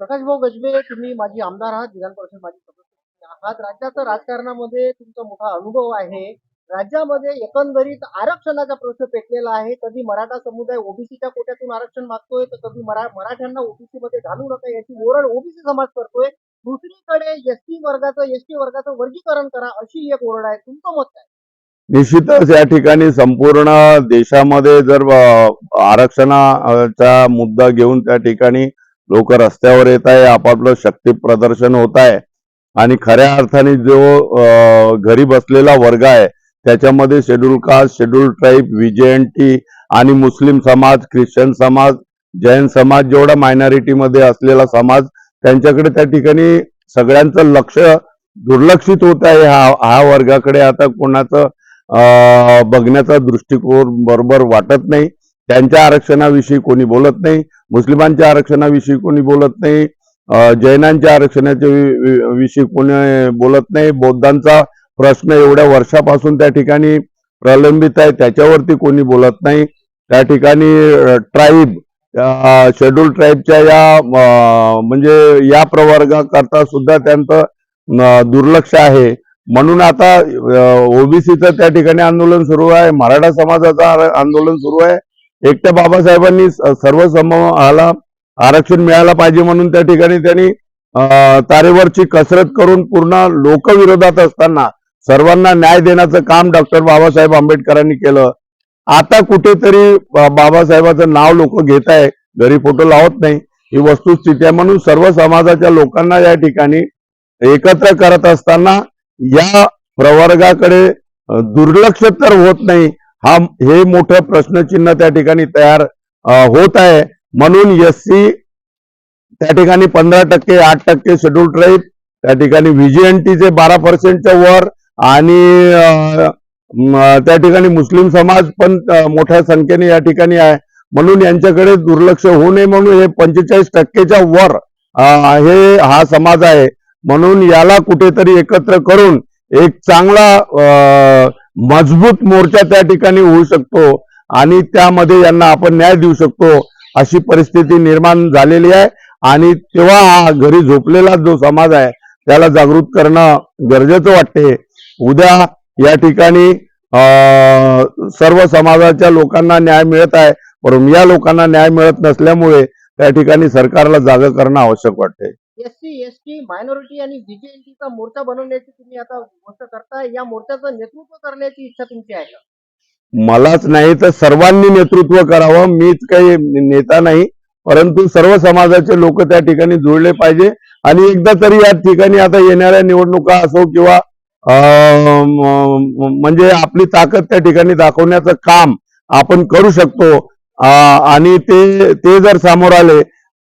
प्रकाश भाऊ गजबे तुम्ही माजी आमदार आहात विधान परिषद माजी सदस्य आहात. राज्याचं राजकारणामध्ये तुमचा मोठा अनुभव आहे. राज्यामध्ये एकंदरीत आरक्षणाचा प्रश्न पेटलेला आहे. कधी मराठा समुदाय ओबीसीच्या कोट्यातून आरक्षण मागतोय तर कधी मरा मराठ्यांना ओबीसी मध्ये घालू नका याची ओरड ओबीसी समाज करतोय. दुसरीकडे एसटी वर्गाचं एसटी वर्गाचं वर्गीकरण करा अशी एक ओरड आहे. तुमचं मत काय? निश्चितच या ठिकाणी संपूर्ण देशामध्ये जर आरक्षणाचा मुद्दा घेऊन त्या ठिकाणी लोक रस्त्यावर येत आहे आपापलं शक्ती प्रदर्शन होत आहे. आणि खऱ्या अर्थाने जो घरी बसलेला वर्ग आहे त्याच्यामध्ये schedule caste schedule tribe VJNT आणि मुस्लिम समाज ख्रिश्चन समाज जैन समाज जेवढा मायनॉरिटीमध्ये असलेला समाज त्यांच्याकडे त्या ठिकाणी सगळ्यांचं लक्ष दुर्लक्षित होत आहे हा हा वर्गाकडे. आता कोणाचं बघण्याचा दृष्टिकोन बरोबर वाटत नाही. त्यांच्या आरक्षणाविषयी कोणी बोलत नाही मुस्लिमांच्या आरक्षणाविषयी कोणी बोलत नाही जैनांच्या आरक्षणाच्या विषयी कोणी बोलत नाही. बौद्धांचा प्रश्न एवढ्या वर्षापासून त्या ठिकाणी प्रलंबित आहे त्याच्यावरती कोणी बोलत नाही. त्या ठिकाणी ट्राईब शेड्यूल ट्राईबच्या या म्हणजे या प्रवर्गाकरता सुद्धा त्यांचं दुर्लक्ष आहे. म्हणून आता ओबीसीचं त्या ठिकाणी आंदोलन सुरू आहे मराठा समाजाचं आंदोलन सुरू आहे. एकट्या बाबासाहेबांनी सर्व समूहाला आरक्षण मिळायला पाहिजे म्हणून त्या ठिकाणी त्यांनी तारेवरची कसरत करून पूर्ण लोकविरोधात असताना सर्वांना न्याय देण्याचं काम डॉक्टर बाबासाहेब आंबेडकरांनी केलं. आता कुठेतरी बाबासाहेबाचं नाव लोक घेत आहे. घरी फोटो लावत नाही. ही वस्तुस्थिती आहे म्हणून सर्व समाजाच्या लोकांना या ठिकाणी एकत्र करत असताना या प्रवर्गाकडे दुर्लक्ष तर होत नाही. हा हे मोठं प्रश्नचिन्ह त्या ठिकाणी तयार होत आहे. म्हणून एस सी त्या ठिकाणी पंधरा टक्के आठ टक्के शेड्यूल ट्राईब त्या ठिकाणी व्हीजीएनटीचे बारा पर्सेंटच्या वर आणि त्या ठिकाणी मुस्लिम समाज पण मोठ्या संख्येने या ठिकाणी आहे. म्हणून यांच्याकडे दुर्लक्ष होऊ नये म्हणून हे पंचेचाळीस टक्केच्या वर हे हा समाज आहे. म्हणून याला कुठेतरी एकत्र करून एक चांगला मजबूत मोर्चा त्या ठिकाणी होऊ शकतो आणि त्यामध्ये यांना आपण न्याय देऊ शकतो अशी परिस्थिती निर्माण झालेली आहे. आणि तेव्हा हा घरी झोपलेला जो समाज आहे त्याला जागृत करणं गरजेचं वाटते. उद्या या ठिकाणी सर्व समाजाच्या लोकांना न्याय मिळत आहे. परंतु या लोकांना न्याय मिळत नसल्यामुळे त्या ठिकाणी सरकारला जागा करणं आवश्यक वाटते. एससी एसटी मायनॉरिटी आणि बीजेएनटीचा मोर्चा बनवण्याची तुम्ही आता गोष्ट करताय. या मोर्चाचं नेतृत्व करण्याची इच्छा तुमची आहे का? मलाच नाही तर सर्वांनी नेतृत्व करावं. मीच काही नेता नाही परंतु सर्व समाजाचे लोक त्या ठिकाणी जुळले पाहिजे. आणि एकदा तरी या ठिकाणी आता येणाऱ्या निवडणुका असो किंवा म्हणजे आपली ताकद त्या ठिकाणी दाखवण्याचं काम आपण करू शकतो. आणि ते ते जर समोर आले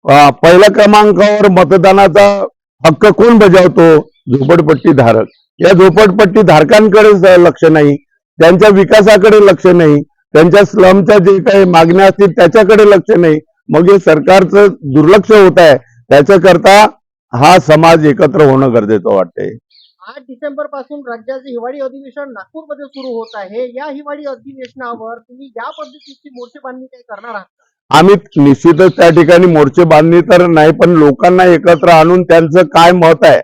पहिल्या क्रमांकावर मतदानाचा हक्क कोण बजावतो? झोपडपट्टी धारक. या झोपडपट्टी धारकांकडे लक्ष नाही. त्यांच्या विकासाकडे लक्ष नाही. त्यांच्या स्लमच्या जे काही मागण्या असतील त्याच्याकडे लक्ष नाही. मग हे सरकारचं दुर्लक्ष होत आहे. त्याच्याकरता हा समाज एकत्र होणं गरजेचं वाटतंय. आठ डिसेंबरपासून राज्याचे हिवाळी अधिवेशन नागपूरमध्ये सुरू होत आहे. या हिवाळी अधिवेशनावर तुम्ही या पद्धतीची मोर्चे बांधणी काही करणार आहात का? आम्ही निश्चितच त्या ठिकाणी मोर्चे बांधणी तर नाही पण लोकांना एकत्र आणून त्यांचं काय मत आहे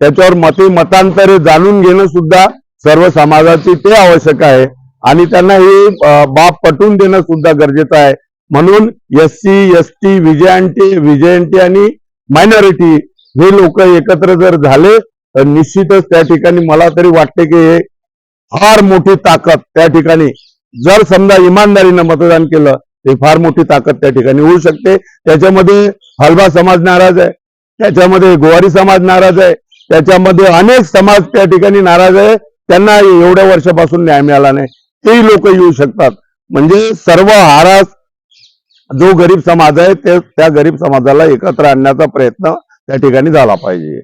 त्याच्यावर मते मतांतरे जाणून घेणं सुद्धा सर्व समाजाची ते आवश्यक आहे. आणि त्यांना ही बाब पटवून देणं सुद्धा गरजेचं आहे. म्हणून S C S T VJNT VJNT आणि मायनॉरिटी हे लोक एकत्र जर झाले तर निश्चितच त्या ठिकाणी मला तरी वाटते की हे फार मोठी ताकद त्या ठिकाणी. जर समजा इमानदारीनं मतदान केलं ते फार मोठी ताकद त्या ठिकाणी होऊ शकते. त्याच्यामध्ये हलवा समाज नाराज आहे. त्याच्यामध्ये गोवारी समाज नाराज आहे. त्याच्यामध्ये अनेक समाज त्या ठिकाणी नाराज आहे. त्यांना एवढ्या वर्षापासून न्याय मिळाला नाही. तेही लोक येऊ शकतात. म्हणजे सर्व हारास जो गरीब समाज आहे ते त्या गरीब समाजाला एकत्र आणण्याचा प्रयत्न त्या ठिकाणी झाला पाहिजे.